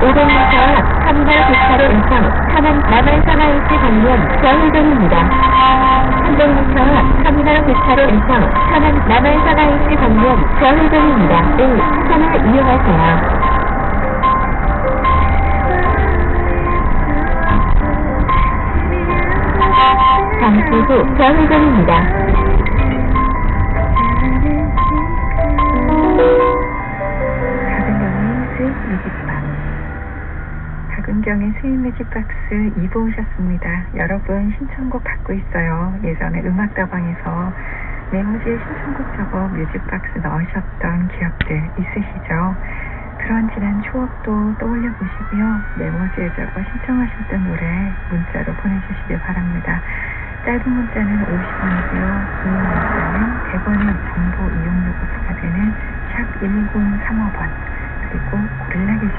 500m 삼달 기차로 인천 천안 남해상하이시 방면 좌회전입니다. 300m 삼달 기차로 인천 천안 남해상하이시 방면 좌회전입니다. 1. 차선을 이용하세요. 잠시 후 좌회전입니다. 박은경의 수입 뮤직 박 박은경의 수입 뮤직박스 2부 오셨습니다. 여러분 신청곡 받고 있어요. 예전에 음악다방에서 메모지에 신청곡 적어 뮤직박스 넣으셨던 기억들 있으시죠? 그런 지난 추억도 떠올려 보시고요. 메모지에 적어 신청하셨던 노래 문자로 보내주시길 바랍니다. 짧은 문자는 50원이고요. 긴 문자는 100원의 정보 이용료가 부과되는 샵 1035번 그리고 고릴라 게시